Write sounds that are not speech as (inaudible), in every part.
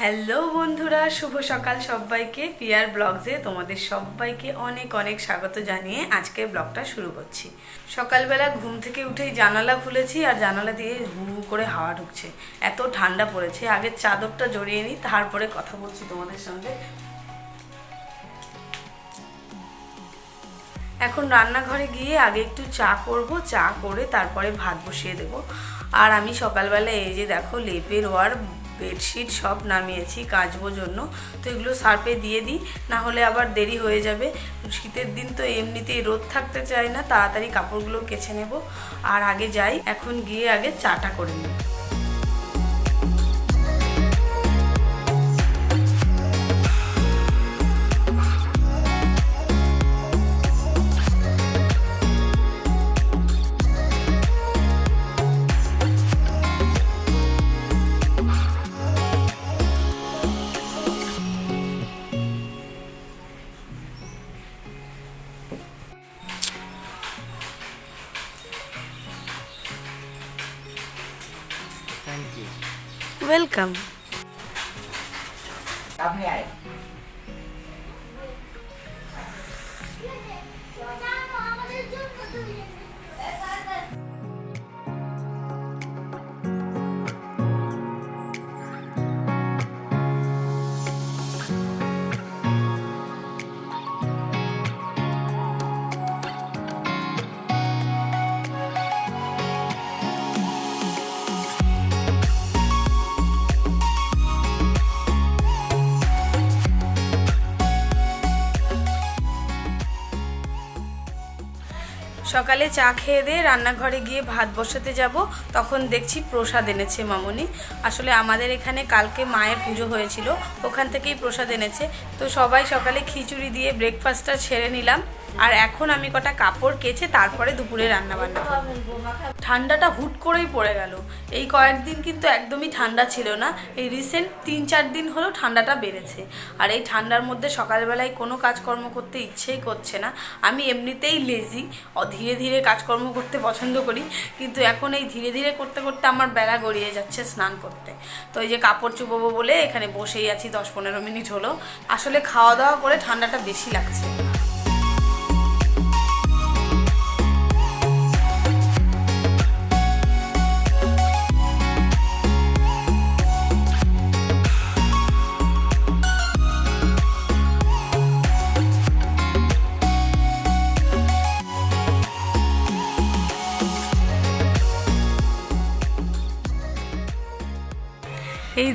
Hello বন্ধুরা, শুভ সকাল সবাইকে। পিয়ার ব্লগসে তোমাদের সবাইকে অনেক অনেক স্বাগত জানিয়ে আজকের ব্লগটা শুরু করছি। সকালবেলা ঘুম থেকে উঠেই জানালা খুলেছি আর জানালা দিয়ে হু হু করে হাওয়া ঢুকছে। এত ঠান্ডা পড়েছে, আগে চাদরটা জড়িয়ে নিই, তারপরে কথা বলছি তোমাদের সঙ্গে। এখন রান্নাঘরে গিয়ে আগে একটু চা করব, চা করে তারপরে ভাত বসিয়ে দেব। আর আমি সকালবেলা এই যে দেখো লেপের ওয়ার বেডশিট সব নামিয়েছি কাচবো জন্য। তো এগুলো সার্পে দিয়ে দিই না হলে আবার দেরি হয়ে যাবে। শীতের দিন তো এমনিতেই রোদ থাকতে চায় না, তাড়াতাড়ি কাপড়গুলো কেছে নেব। আর আগে যাই, এখন গিয়ে আগে চাটা করে নেব ওয়েলকাম সকালে চা খেয়ে দিয়ে রান্নাঘরে গিয়ে ভাত বসাতে যাব, তখন দেখছি প্রসাদ এনেছে মামনি। আসলে আমাদের এখানে কালকে মায়ের পুজো হয়েছিল, ওখান থেকেই প্রসাদ এনেছে। তো সবাই সকালে খিচুড়ি দিয়ে ব্রেকফাস্টটা ছেড়ে নিলাম। আর এখন আমি কটা কাপড় কেচে তারপরে দুপুরে রান্না বান্না ঠান্ডাটা হুট করেই পড়ে গেল। এই কয়েকদিন কিন্তু একদমই ঠান্ডা ছিল না। এই রিসেন্ট তিন চার দিন হলো ঠান্ডাটা বেড়েছে। আর এই ঠান্ডার মধ্যে সকালবেলায় কোনো কাজকর্ম করতে ইচ্ছেই করছে না। আমি এমনিতেই লেজি ধীরে ধীরে কাজকর্ম করতে পছন্দ করি। কিন্তু এখন এই ধীরে ধীরে করতে করতে আমার বেলা গড়িয়ে যাচ্ছে স্নান করতে। তো এই যে কাপড় চুবোবো বলে এখানে বসেই আছি দশ পনেরো মিনিট হলো। আসলে খাওয়া দাওয়া করে ঠান্ডাটা বেশি লাগছে।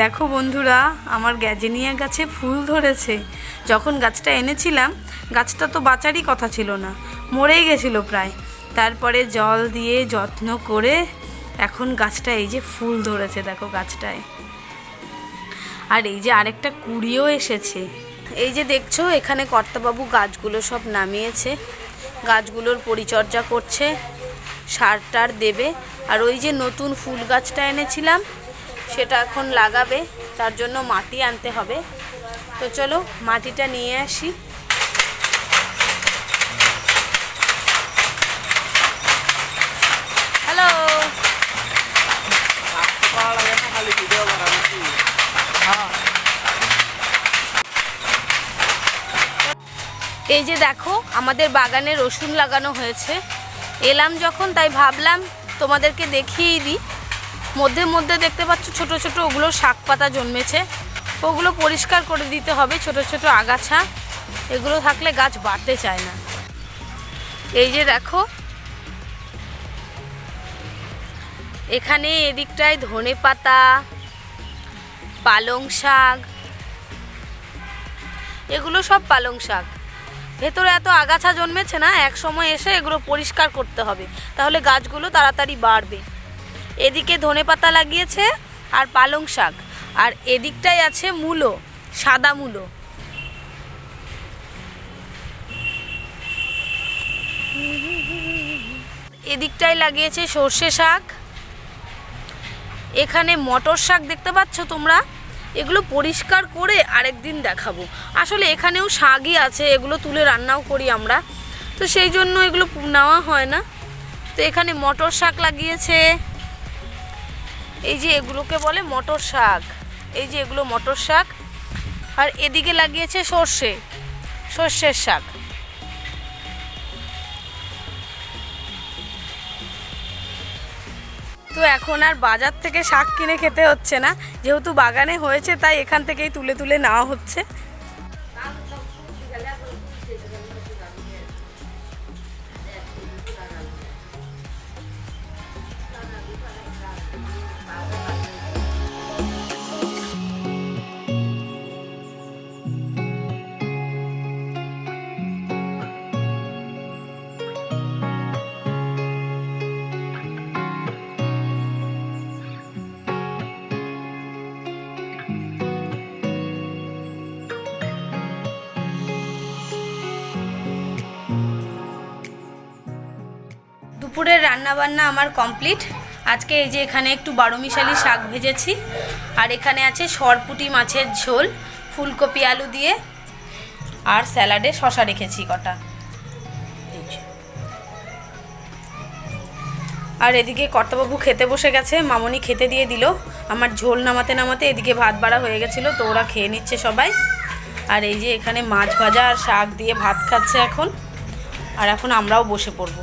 দেখো বন্ধুরা, আমার গ্যাজেনিয়া গাছে ফুল ধরেছে। যখন গাছটা এনেছিলাম, গাছটা তো বাঁচারই কথা ছিল না, মরেই গেছিল প্রায়। তারপরে জল দিয়ে যত্ন করে এখন গাছটা এই যে ফুল ধরেছে, দেখো গাছটায়। আর এই যে আরেকটা কুড়িও এসেছে। এই যে দেখছ, এখানে কর্তাবাবু গাছগুলো সব নামিয়েছে। গাছগুলোর পরিচর্যা করছে সার টার দেবে। আর ওই যে নতুন ফুল গাছটা এনেছিলাম সেটা এখন লাগাবে, তার জন্য মাটি আনতে হবে। তো চলো, মাটিটা নিয়ে আসি। হ্যালো হ্যাঁ এই যে দেখো, আমাদের বাগানে রসুন লাগানো হয়েছে। এলাম যখন, তাই ভাবলাম তোমাদেরকে দেখিয়েই দিই। মধ্যে মধ্যে দেখতে পাচ্ছ ছোট ছোট ওগুলো শাক পাতা জন্মেছে। ওগুলো পরিষ্কার করে দিতে হবে, ছোট ছোট আগাছা। এগুলো থাকলে গাছ বাড়তে চায় না। এই যে দেখো। এখানে এদিকটায় ধনে পাতা, পালং শাক। এগুলো সব পালং শাক। ভেতরে এত আগাছা জন্মেছে না এক সময় এসে এগুলো পরিষ্কার করতে হবে। তাহলে গাছগুলো তাড়াতাড়ি বাড়বে। এদিকে ধনে পাতা লাগিয়েছে আর পালং শাক। আর এদিকটাই আছে মূলো, সাদা মূলো। এদিকটায় লাগিয়েছে সর্ষে শাক। এখানে মটর শাক দেখতে পাচ্ছ তোমরা? এগুলো পরিষ্কার করে আরেকদিন দেখাবো। আসলে এখানেও শাকই আছে, এগুলো তুলে রান্নাও করি আমরা। তো সেই জন্য এগুলো নেওয়া হয় না। তো এখানে মটর শাক লাগিয়েছে। এই যে এগুলোকে বলে মটর শাক। এই যে এগুলো মটর শাক। আর এদিকে লাগিয়েছে সর্ষে, সর্ষের শাক। তো এখন আর বাজার থেকে শাক কিনে খেতে হচ্ছে না। যেহেতু বাগানে হয়েছে, তাই এখান থেকেই তুলে তুলে নেওয়া হচ্ছে। দুপুরের রান্না বান্না আমার কমপ্লিট। আজকে এই যে এখানে একটু বারোমিশালি শাক ভেজেছি। আর এখানে আছে সরপুটি মাছের ঝোল, ফুলকপি আলু দিয়ে, আর স্যালাডে শশা রেখেছি কটা। আর এদিকে কর্তাবাবু খেতে বসে গেছে, মামনি খেতে দিয়ে দিল। আমার ঝোল নামাতে নামাতে এদিকে ভাত বাড়া হয়ে গেছিল, তো ওরা খেয়ে নিচ্ছে সবাই। আর এই যে এখানে মাছ ভাজা আর শাক দিয়ে ভাত খাচ্ছে এখন। আর এখন আমরাও বসে পড়ব।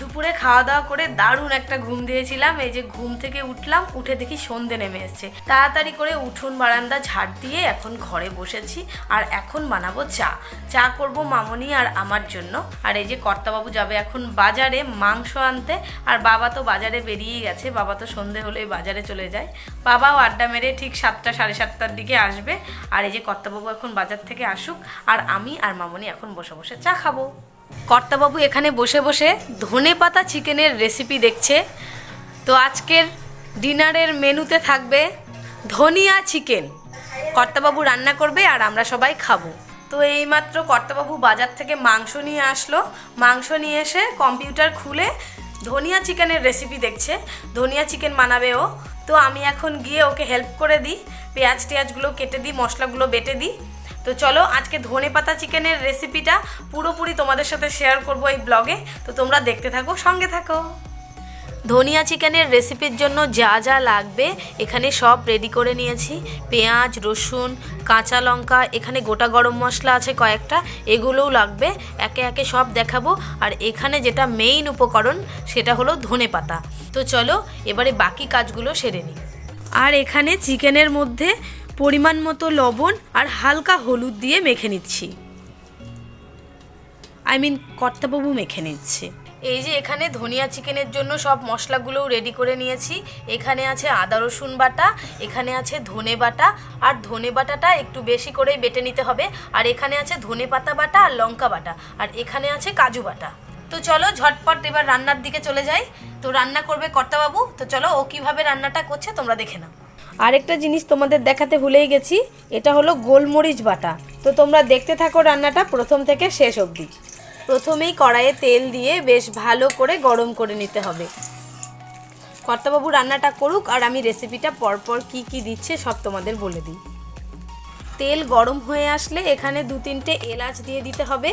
দুপুরে খাওয়া দাওয়া করে দারুণ একটা ঘুম দিয়েছিলাম। এই যে ঘুম থেকে উঠলাম, উঠে দেখি সন্ধে নেমে এসছে। তাড়াতাড়ি করে উঠোন বারান্দা ঝাড় দিয়ে এখন ঘরে বসেছি আর এখন বানাবো চা। চা করব মামনি আর আমার জন্য। আর এই যে কর্তাবাবু যাবে এখন বাজারে মাংস আনতে, আর বাবা তো বাজারে বেরিয়েই গেছে। বাবা তো সন্ধে হলেই বাজারে চলে যায়। বাবাও আড্ডা মেরে ঠিক সাতটা, সাড়ে সাতটার দিকে আসবে। আর এই যে কর্তাবাবু এখন বাজার থেকে আসুক, আর আমি আর মামনি এখন বসে বসে চা খাব। কর্তাবাবু এখানে বসে বসে ধনে পাতা চিকেনের রেসিপি দেখছে। তো আজকের ডিনারের মেনুতে থাকবে ধনিয়া চিকেন। কর্তাবাবু রান্না করবে আর আমরা সবাই খাব। তো এইমাত্র কর্তাবাবু বাজার থেকে মাংস নিয়ে আসলো। মাংস নিয়ে এসে কম্পিউটার খুলে ধনিয়া চিকেনের রেসিপি দেখছে। ধনিয়া চিকেন বানাবে ও। তো আমি এখন গিয়ে ওকে হেল্প করে দিই। পেঁয়াজ টেয়াজগুলো কেটে দিই, মশলাগুলো বেটে দিই। তো চলো আজকে ধনে পাতা চিকেনের রেসিপিটা পুরোপুরি তোমাদের সাথে শেয়ার করব এই ব্লগে তো তোমরা দেখতে থাকো, সঙ্গে থাকো। ধনিয়া চিকেনের রেসিপির জন্য যা যা লাগবে, এখানে সব রেডি করে নিয়েছি। পেঁয়াজ, রসুন, কাঁচা লঙ্কা, এখানে গোটা গরম মশলা আছে কয়েকটা, এগুলোও লাগবে। একে একে সব দেখাবো। আর এখানে যেটা মেইন উপকরণ, সেটা হলো ধনে পাতা। তো চলো, এবারে বাকি কাজগুলো সেরে নিই। আর এখানে চিকেনের মধ্যে পরিমাণ মতো লবণ আর হালকা হলুদ দিয়ে মেখে নিচ্ছি। আই মিন কর্তাবাবু মেখে নিচ্ছে। এই যে এখানে ধনিয়া চিকেনের জন্য সব মশলাগুলোও রেডি করে নিয়েছি। এখানে আছে আদা, রসুন বাটা, এখানে আছে ধনে বাটা, আর ধনে বাটাটা একটু বেশি করেই বেটে নিতে হবে। আর এখানে আছে ধনে পাতা বাটা আর লঙ্কা বাটা, আর এখানে আছে কাজু বাটা। তো চলো ঝটপট এবার রান্নার দিকে চলে যাই। তো রান্না করবে কর্তাবাবু, তো চলো ও কীভাবে রান্নাটা করছে তোমরা দেখে নাও। আরেকটা জিনিস তোমাদের দেখাতে ভুলেই গেছি, এটা হলো গোলমরিচ বাটা। তো তোমরা দেখতে থাকো রান্নাটা প্রথম থেকে শেষ অবধি। প্রথমেই কড়াইয়ে তেল দিয়ে বেশ ভালো করে গরম করে নিতে হবে। কর্তাবাবু রান্নাটা করুক আর আমি রেসিপিটা পরপর কি কি দিচ্ছে সব তোমাদের বলে দিই। তেল গরম হয়ে আসলে এখানে দু তিনটে এলাচ দিয়ে দিতে হবে।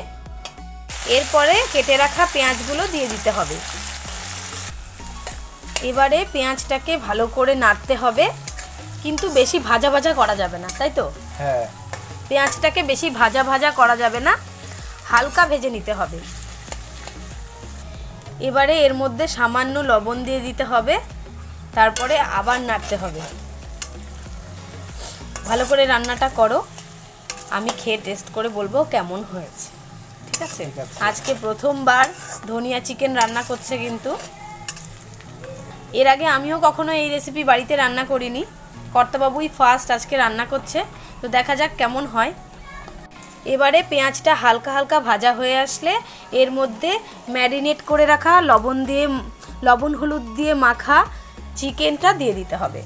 এরপরে কেটে রাখা পেঁয়াজগুলো দিয়ে দিতে হবে। এবারে পেঁয়াজটাকে ভালো করে নাড়তে হবে। কিন্তু বেশি ভাজা ভাজা করা যাবে না তাই তো? হ্যাঁ। পেঁয়াজটাকে বেশি ভাজা ভাজা করা যাবে না হালকা ভেজে নিতে হবে। এবারে এর মধ্যে সামান্য লবণ দিয়ে দিতে হবে তারপরে আবার নাড়তে হবে। ভালো করে রান্নাটা করো আমি খেয়ে টেস্ট করে বলব কেমন হয়েছে। ঠিক আছে? আজকে প্রথমবার ধনিয়া চিকেন রান্না করছে কিন্তু। এর আগে আমিও কখনো এই রেসিপি বাড়িতে রান্না করিনি। কর্তাবাবুই ফার্স্ট আজকে রান্না করছে। তো দেখা যাক কেমন হয়। এবারে পেঁয়াজটা হালকা হালকা ভাজা হয়ে আসলে এর মধ্যে ম্যারিনেট করে রাখা লবণ দিয়ে, লবণ হলুদ দিয়ে মাখা চিকেনটা দিয়ে দিতে হবে।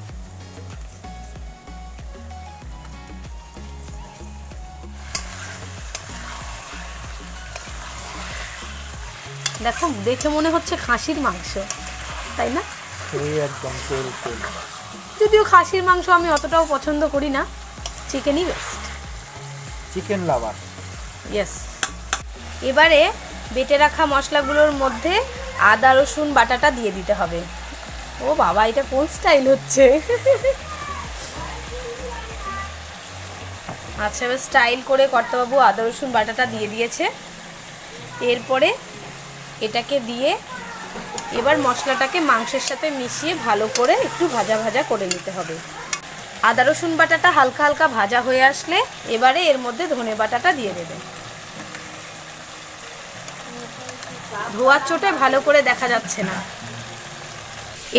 দেখো, দেখে মনে হচ্ছে খাসির মাংস, তাই না? একদম যদিও খাসির মাংস আমি অতটাও পছন্দ করি না চিকেনই বেস্ট চিকেন লাভার ইয়েস এবারে বেটে রাখা মশলাগুলোর মধ্যে আদা রসুন বাটাটা দিয়ে দিতে হবে। ও বাবা এটা কোন স্টাইল হচ্ছে? আচ্ছা এবার স্টাইল করে কর্তাবাবু আদা রসুন বাটাটা দিয়ে দিয়েছে। এরপরে এটাকে দিয়ে এবার মশলাটাকে মাংসের সাথে মিশিয়ে ভালো করে একটু ভাজা ভাজা করে নিতে হবে। আদা, রসুন বাটাটা হালকা হালকা ভাজা হয়ে আসলে এবারে এর মধ্যে ধনে বাটাটা দিয়ে দেবে ধোয়ার চোটে ভালো করে দেখা যাচ্ছে না।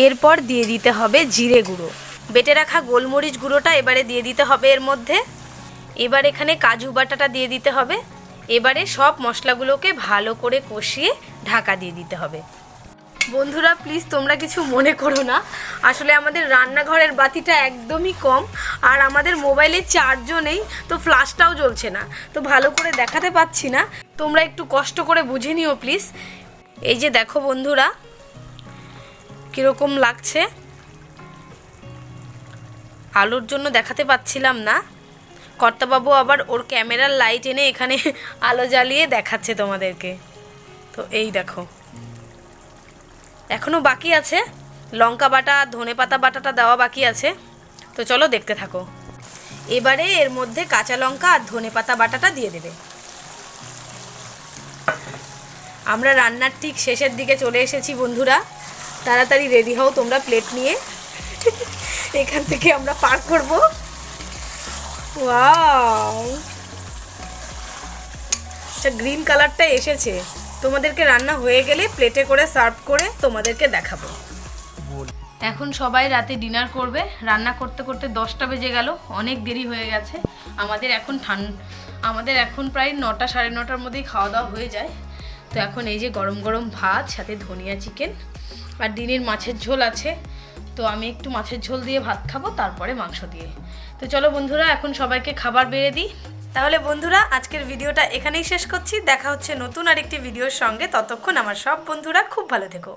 এরপর দিয়ে দিতে হবে জিরে গুঁড়ো। বেটে রাখা গোলমরিচ গুঁড়োটা এবারে দিয়ে দিতে হবে এর মধ্যে। এবার এখানে কাজু বাটাটা দিয়ে দিতে হবে। এবারে সব মশলাগুলোকে ভালো করে কষিয়ে ঢাকা দিয়ে দিতে হবে। বন্ধুরা প্লিজ তোমরা কিছু মনে করো না। আসলে আমাদের রান্নাঘরের বাতিটা একদমই কম, আর আমাদের মোবাইলে চার্জও নেই, তো ফ্লাশটাও জ্বলছে না। তো ভালো করে দেখাতে পাচ্ছি না। তোমরা একটু কষ্ট করে বুঝে নিও প্লিজ এই যে দেখো বন্ধুরা, কীরকম লাগছে। আলোর জন্য দেখাতে পাচ্ছিলাম না। কর্তাবাবু আবার ওর ক্যামেরার লাইট এনে এখানে (laughs) আলো জ্বালিয়ে দেখাচ্ছে তোমাদেরকে। তো এই দেখো। এখনও বাকি আছে। লঙ্কা বাটা, ধনে পাতা বাটাটা দেওয়া বাকি আছে। তো চলো দেখতে থাকো। এবারে এর মধ্যে কাঁচা লঙ্কা আর ধনে পাতা বাটাটা দিয়ে দেবে। আমরা রান্নার ঠিক শেষের দিকে চলে এসেছি বন্ধুরা। তাড়াতাড়ি রেডি হও তোমরা প্লেট নিয়ে। এখান থেকে আমরা পার করব। ওয়াও! আচ্ছা গ্রিন কালারটা এসেছে। তোমাদেরকে রান্না হয়ে গেলে প্লেটে করে সার্ভ করে তোমাদেরকে দেখাবো। এখন সবাই রাতে ডিনার করবে। রান্না করতে করতে দশটা বেজে গেল, অনেক দেরি হয়ে গেছে। আমাদের এখন ঠান আমাদের এখন প্রায় নটা, সাড়ে নটার মধ্যেই খাওয়া দাওয়া হয়ে যায়। তো এখন এই যে গরম গরম ভাত, সাথে ধনিয়া চিকেন আর দিনের মাছের ঝোল আছে। তো আমি একটু মাছের ঝোল দিয়ে ভাত খাব, তারপরে মাংস দিয়ে। তো চলো বন্ধুরা, এখন সবাইকে খাবার বেড়ে দিই। তাহলে বন্ধুরা, আজকের ভিডিওটা এখানেই শেষ করছি। দেখা হচ্ছে নতুন আরেকটি ভিডিওর সঙ্গে। ততক্ষণ আমার সব বন্ধুরা খুব ভালো থেকো।